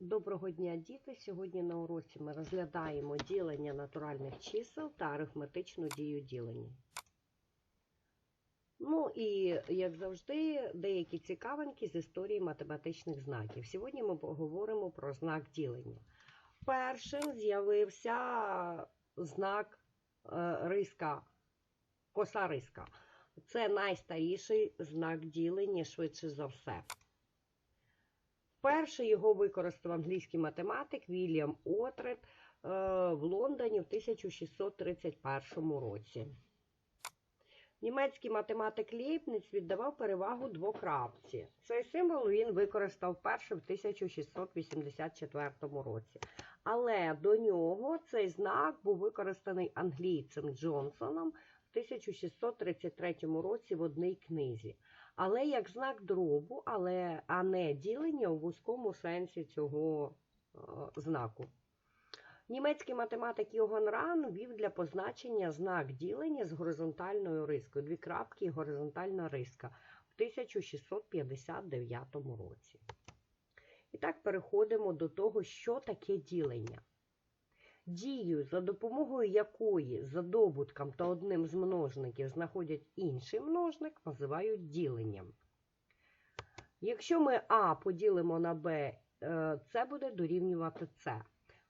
Доброго дня, діти! Сьогодні на уроці ми розглядаємо ділення натуральних чисел та арифметичну дію ділення. Ну і, як завжди, деякі цікавинки з історії математичних знаків. Сьогодні ми поговоримо про знак ділення. Першим з'явився знак е, риска, коса риска. Це найстаріший знак ділення, швидше за все. Вперше його використав англійський математик Вільям Отрет е, в Лондоні в 1631 році. Німецький математик Лейбниц віддавав перевагу двокрапці. Цей символ він використав вперше в 1684 році. Але до нього цей знак був використаний англійцем Джонсоном в 1633 році в одній книзі. Але як знак дробу, але, а не ділення у вузькому сенсі цього е, знаку. Німецький математик Йоган Ран ввів для позначення знак ділення з горизонтальною рискою, дві крапки і горизонтальна риска в 1659 році. І так переходимо до того, що таке ділення. Дію, за допомогою якої за добутком та одним з множників знаходять інший множник, називають діленням. Якщо ми А поділимо на Б, е, це буде дорівнювати С.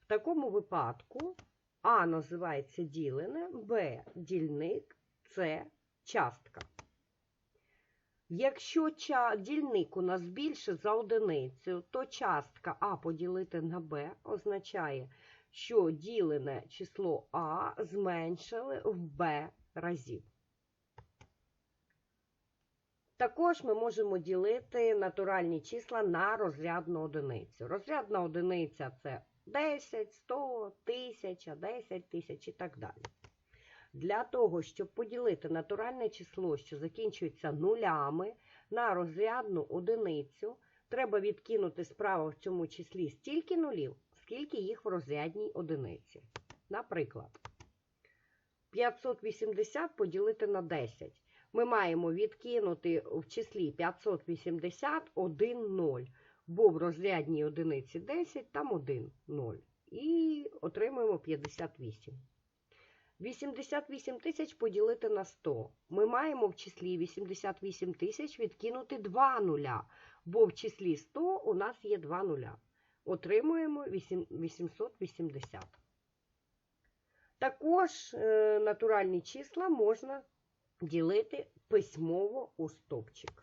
В такому випадку А називається ділене, Б дільник, С частка. Якщо дільник у нас більше за одиницю, то частка А поділити на Б означає, що ділене число А зменшили в b разів. Також ми можемо ділити натуральні числа на розрядну одиницю. Розрядна одиниця це 10, 100, 1000, 10 тисяч і так далі. Для того, щоб поділити натуральне число, що закінчується нулями, на розрядну одиницю, треба відкинути справа в цьому числі стільки нулів, скільки їх в розрядній одиниці. Наприклад, 580 поділити на 10. Ми маємо відкинути в числі 580 1 0, бо в розрядній одиниці 10, там 1 0. І отримуємо 58. 88 тисяч поділити на 100. Ми маємо в числі 88 тисяч відкинути 2 нуля, бо в числі 100 у нас є 2 нуля. Отримуємо 880. Також е, натуральні числа можна ділити письмово у стовпчик.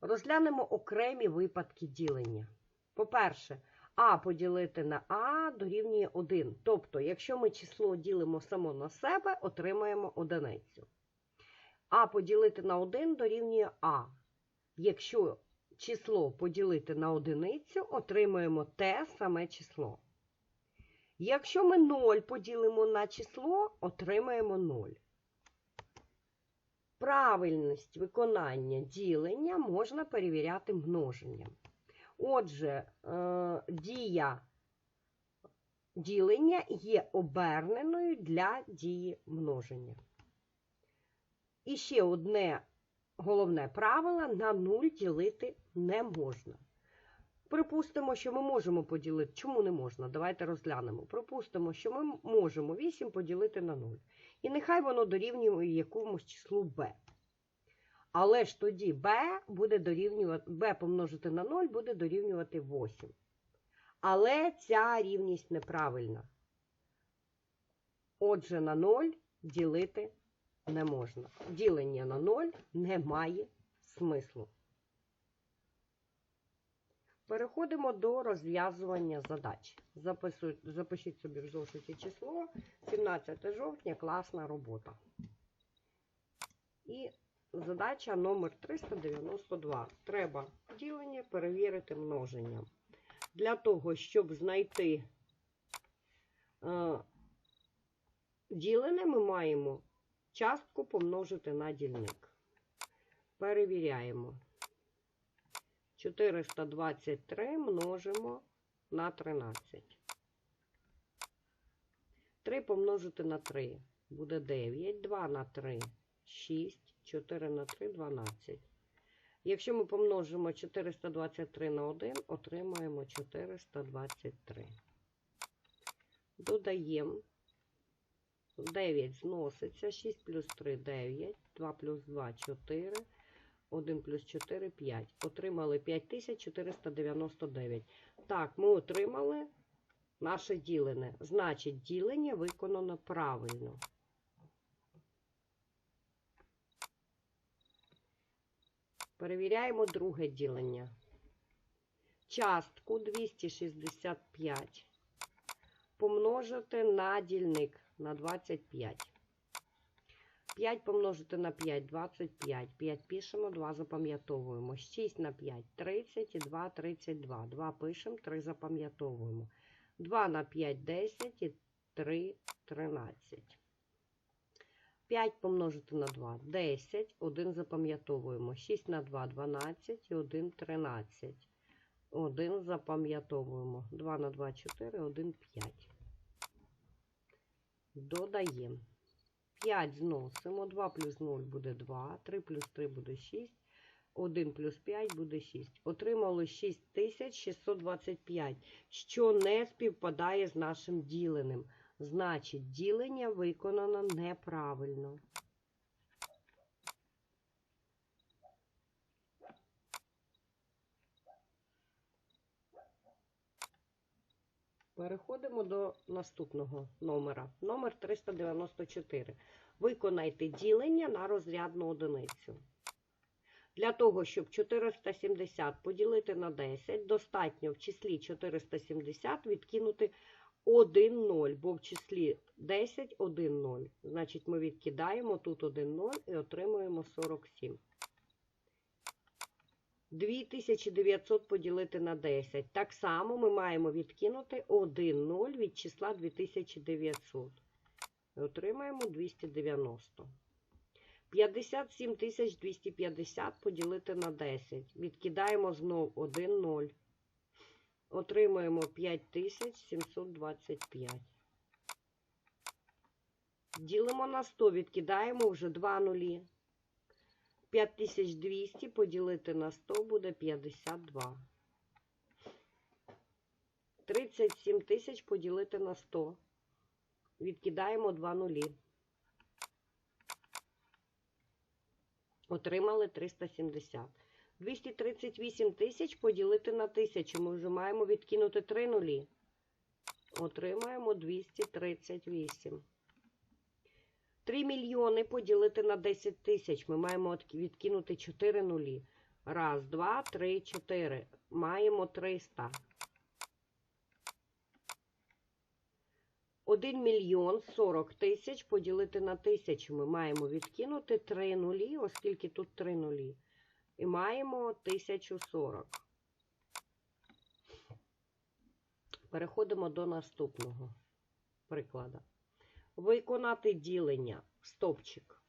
Розглянемо окремі випадки ділення. По-перше, А поділити на А дорівнює 1. Тобто, якщо ми число ділимо само на себе, отримаємо одиницю. А поділити на 1 дорівнює А. Якщо число поділити на одиницю, отримуємо те саме число. Якщо ми 0 поділимо на число, отримаємо 0. Правильність виконання ділення можна перевіряти множенням. Отже, е, дія ділення є оберненою для дії множення. І ще одне головне правило: на 0 ділити не можна. Припустимо, що ми можемо поділити. Чому не можна? Давайте розглянемо. Припустимо, що ми можемо 8 поділити на 0. І нехай воно дорівнює якомусь числу b. Але ж тоді b буде дорівнювати, b помножити на 0 буде дорівнювати 8. Але ця рівність неправильна. Отже, на 0 ділити не можна. Ділення на 0 не має смислу. Переходимо до розв'язування задач. Записуй, запишіть собі в зошиті число. 17 жовтня, класна робота. І задача номер 392. Треба ділення перевірити множенням. Для того, щоб знайти е, ділене, ми маємо частку помножити на дільник. Перевіряємо. 423 множимо на 13. 3 помножити на 3 буде 9, 2 на 3 6, 4 на 3 12. Якщо ми помножимо 423 на 1, отримаємо 423. Додаємо 9 зноситься, 6 плюс 3 9, 2 плюс 2 4, 1 плюс 4 5. Отримали 5499. Так, ми отримали наше ділене. Значить, ділення виконано правильно. Перевіряємо друге ділення. Частку 265 помножити на дільник на 25. 5 помножити на 5 25. 5 пишемо, 2 запам'ятовуємо. 6 на 5 30 і 2 32. 2 пишемо, 3 запам'ятовуємо. 2 на 5 10 і 3 13. 5 помножити на 2 10, 1 запам'ятовуємо. 6 на 2 12 і 1 13. 1 запам'ятовуємо. 2 на 2 4, 1 5. Додаємо. 5 зносимо. 2 плюс 0 буде 2, 3 плюс 3 буде 6, 1 плюс 5 буде 6. Отримали 6625, що не співпадає з нашим діленим. Значить, ділення виконано неправильно. Переходимо до наступного номера. Номер 394. Виконайте ділення на розрядну одиницю. Для того, щоб 470 поділити на 10, достатньо в числі 470 відкинути 1 0, бо в числі 10 1 0. Значить, ми відкидаємо тут 1 0 і отримуємо 47. 2900 поділити на 10. Так само ми маємо відкинути 1 0 від числа 2900. І отримаємо 290. 57 250 поділити на 10. Відкидаємо знову 1 0. Отримуємо 5725. Ділимо на 100, відкидаємо вже 2 нулі. 5200 поділити на 100 буде 52. 37 тисяч поділити на 100. Відкидаємо 2 нулі. Отримали 370. 238 тисяч поділити на 1000. Ми вже маємо відкинути 3 нулі. Отримаємо 238. 3 мільйони поділити на 10 тисяч. Ми маємо відкинути 4 нулі. Раз, два, три, чотири. Маємо 300. 1 мільйон 40 тисяч поділити на тисячу. Ми маємо відкинути 3 нулі, оскільки тут 3 нулі. І маємо 1040. Переходимо до наступного прикладу. Виконати ділення стовпчик.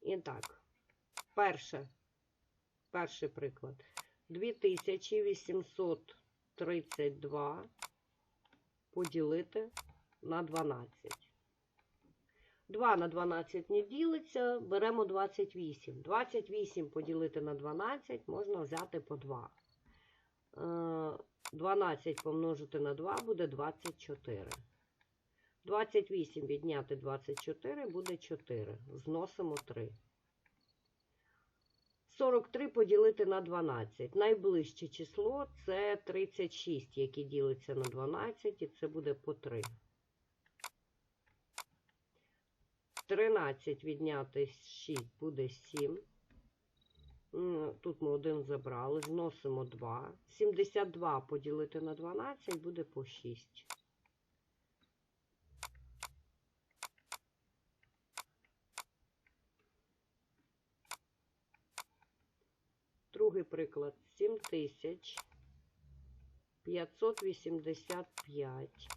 І так, перше, перший приклад. 2832 поділити на 12. 2 на 12 не ділиться, беремо 28. 28 поділити на 12 можна взяти по 2. 12 помножити на 2 буде 24. 28 відняти 24 буде 4. Зносимо 3. 43 поділити на 12. Найближче число це 36, яке ділиться на 12, і це буде по 3. 13 відняти 6 буде 7. Тут ми один забрали, зносимо 2. 72 поділити на 12 буде по 6. Другий приклад 7585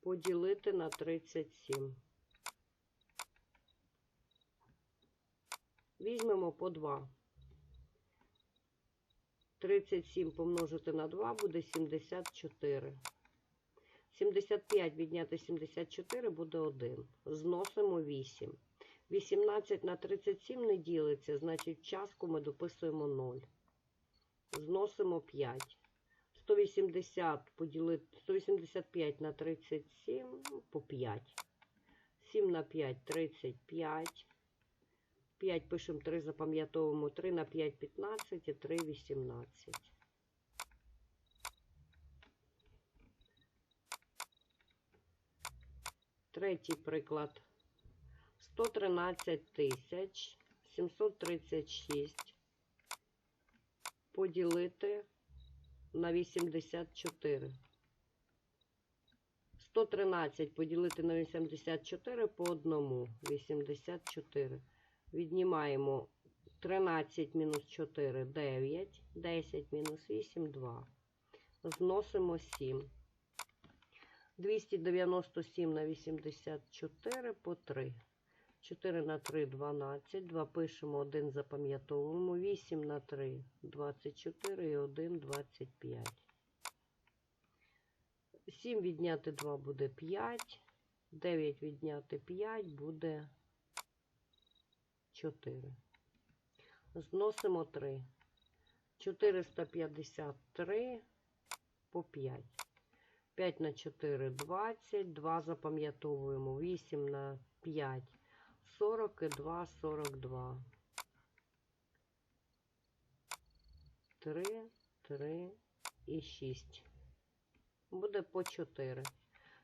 поділити на 37. Візьмемо по 2. 37 помножити на 2 буде 74. 75 відняти 74 буде 1. Зносимо 8. 18 на 37 не ділиться, значить частку ми дописуємо 0. Зносимо 5. 180 поділити 185 на 37 ну, по 5. 7 на 5 35. 5 пишемо 3, запам'ятовуємо 3 на 5 15 і 3 18. Третій приклад. 113 тисяч 736 поділити на 84. 113 поділити на 84 по одному. 84. Віднімаємо 13 мінус 4 9. 10 мінус 8 2. Зносимо 7. 297 на 84 по 3. 4 на 3 12. 2 пишемо, 1 запам'ятовуємо. 8 на 3 24 і 1 25. 7 відняти 2 буде 5. 9 відняти 5 буде 4. Зносимо 3. 453 по 5. 5 на 4 20, 2 запам'ятовуємо, 8 на 5 40 і 2 42. 3, 3 і 6. Буде по 4.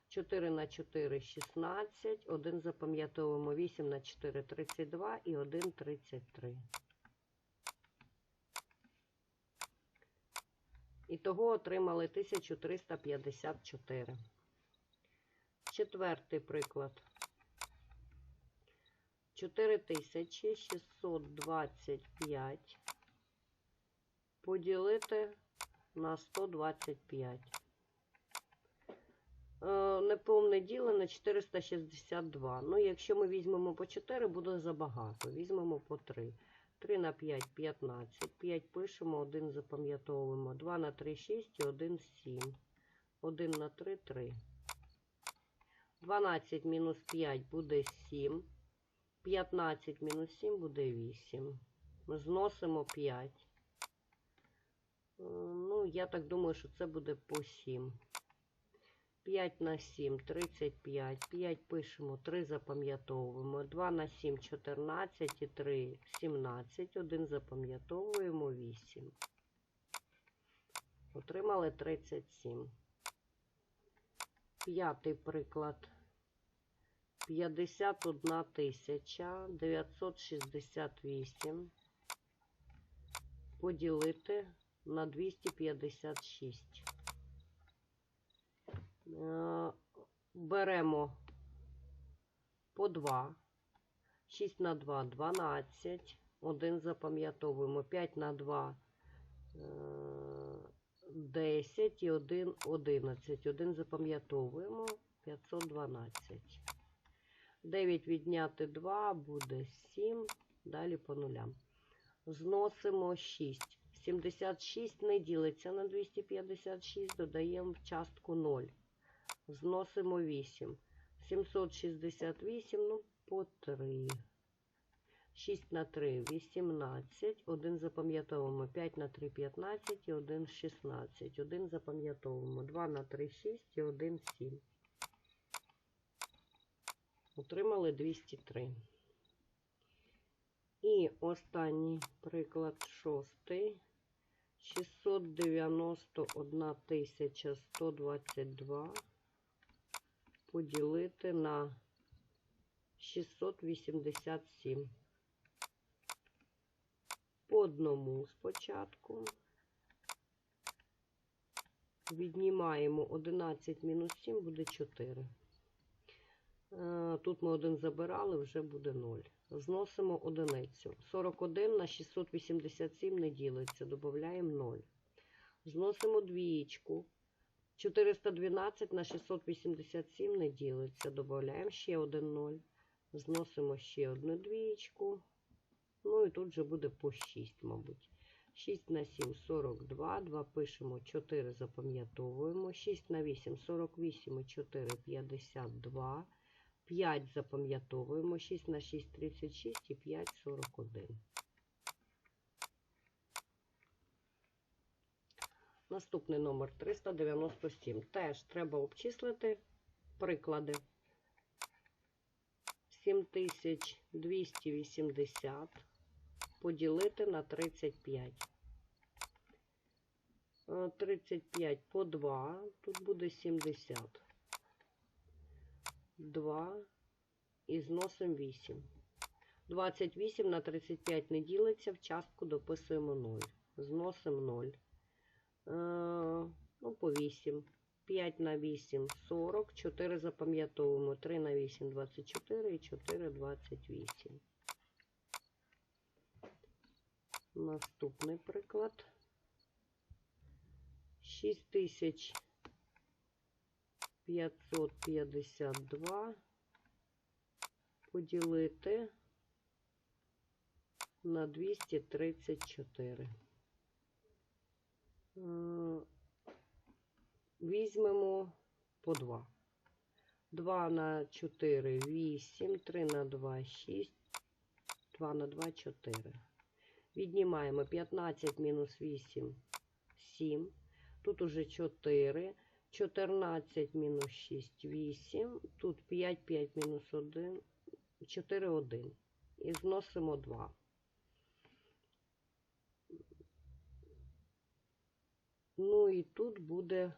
4 на 4 16, 1 запам'ятовуємо, 8 на 4 32 і 1 33. І того отримали 1354. Четвертий приклад. 4625 поділити на 125. Е, Неповне ділене 462. Ну, якщо ми візьмемо по 4, буде забагато. Візьмемо по 3. 3 на 5 15. 5 пишемо, 1 запам'ятовуємо. 2 на 3 6 і 1 7. 1 на 3 3. 12 мінус 5 буде 7. 15 мінус 7 буде 8. Ми зносимо 5. Е, Ну, я так думаю, що це буде по 7. 5 на 7 35. 5 пишемо, 3 запам'ятовуємо. 2 на 7 14 і 3 17. 1 запам'ятовуємо 8. Отримали 37. П'ятий приклад. 51 тисяча 968 поділити на 256. Е, Беремо по 2. 6 на 2 12. 1 запам'ятовуємо. 5 на 2 е, 10 і 1 11. 1 запам'ятовуємо. 512. 9 відняти 2 буде 7. Далі по нулям. Зносимо 6. 76 не ділиться на 256, додаємо в частку 0. Зносимо 8. 768, ну, по 3. 6 на 3 18. 1 запам'ятовуємо. 5 на 3 15 і 1 16. 1 запам'ятовуємо. 2 на 3 6 і 1 7. Отримали 203. І останній приклад шостий. 691 тисяча 122 поділити на 687. По одному спочатку. Віднімаємо 11 мінус 7 буде 4. Е, Тут ми один забирали, вже буде 0. Зносимо одиницю. 41 на 687 не ділиться. Додаємо 0. Зносимо двієчку. 412 на 687 не ділиться. Додаємо ще один 0. Зносимо ще одну двієчку. Ну і тут же буде по 6, мабуть. 6 на 7 42. 2 пишемо 4, запам'ятовуємо. 6 на 8 48 і 4 52. 5 запам'ятовуємо. 6 на 6 36 і 5 41. Наступний номер 397. Теж треба обчислити приклади. 7280 поділити на 35. Е, 35 по 2, тут буде 70. 2 і зносимо 8. 28 на 35 не ділиться, в частку дописуємо 0. Зносимо 0. Е, ну, по 8. 5 на 8 40, 4 запам'ятовуємо, 3 на 8 24 і 4 28. Наступний приклад. 6552 поділити на 234. Е, Візьмемо по 2. 2 на 4 8, 3 на 2 6, 2 на 2 4. Віднімаємо 15 мінус 8 7. Тут уже 4. 14 мінус 6 8. Тут 5, 5 мінус 1, 4, 1. І зносимо 2. Ну і тут буде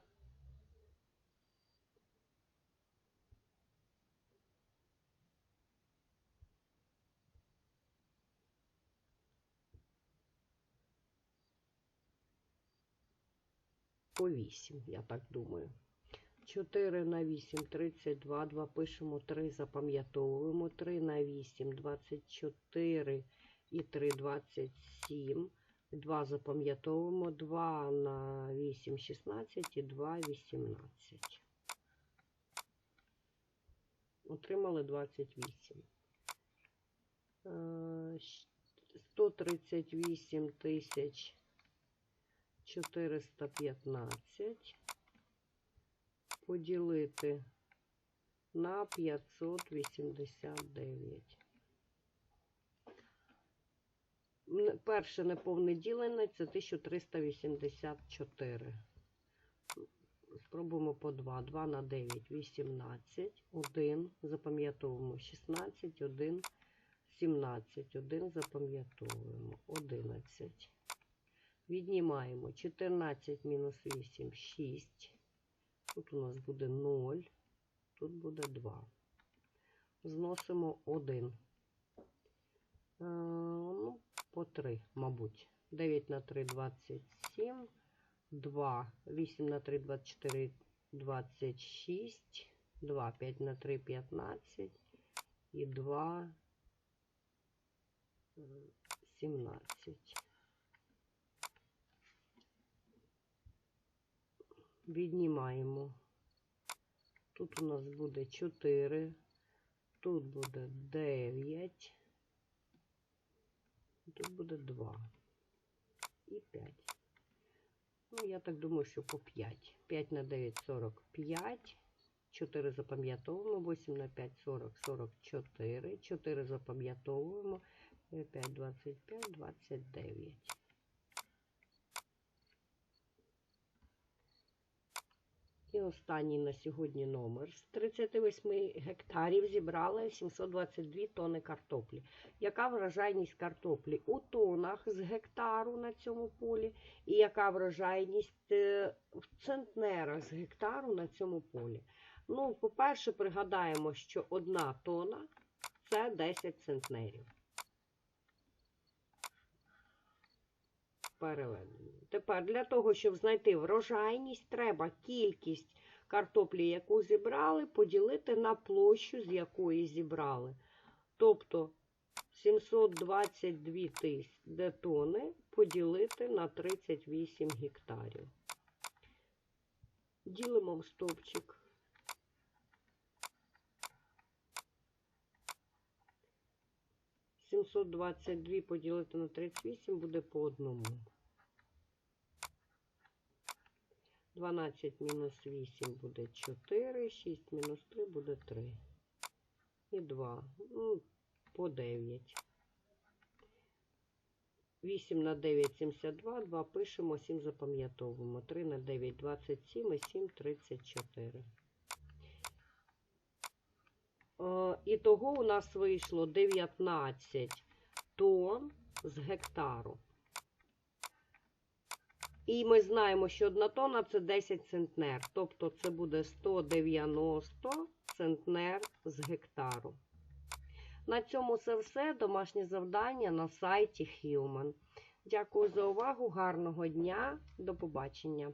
по 8, я так думаю. 4 на 8 32, 2 пишемо 3, запам'ятовуємо. 3 на 8 24 і 3 27. 2 запам'ятовуємо. 2 на 8 16 і 2 18. Отримали 28. Е, 138 тисяч 415 поділити на 589. Н- Перше неповне ділення це 1384. Спробуємо по 2. 2 на 9 18. 1 запам'ятовуємо 16, 1, 17, 1 запам'ятовуємо 11. Віднімаємо 14 мінус 8 6. Тут у нас буде 0, тут буде 2. Зносимо 1. Е, ну, по 3, мабуть. 9 на 3 27. 2. 8 на 3 24 26. 2. 5 на 3 15. І 2 е, 17. Віднімаємо. Тут у нас буде 4, тут буде 9, тут буде 2 і 5. Ну, я так думаю, що по 5. 5 на 9 45. 4 запам'ятовуємо, 8 на 5 40, 44. 4 запам'ятовуємо, 5, 25, 29. І останній на сьогодні номер. З 38 гектарів зібрали 722 тони картоплі. Яка врожайність картоплі у тонах з гектару на цьому полі? І яка врожайність е, в центнерах з гектару на цьому полі? Ну, по-перше, пригадаємо, що одна тона це 10 центнерів. переведення. Тепер для того, щоб знайти врожайність, треба кількість картоплі, яку зібрали, поділити на площу, з якої зібрали. Тобто 722 тисячі тони поділити на 38 гектарів. Ділимо в стовпчик. Сімсот поділити на тридцять вісім буде по одному. 12 мінус 8 буде 4, 6 мінус 3 буде 3. і 2. Ну, по 9. 8 на 9 72, 2 пишемо, 7 запам'ятовуємо. 3 на 9 27 і 7 34. Е, Ітого у нас вийшло 19 тонн з гектару. І ми знаємо, що одна тонна це 10 центнер. Тобто це буде 190 центнер з гектару. На цьому це все. Домашнє завдання на сайті Human. Дякую за увагу. Гарного дня. До побачення.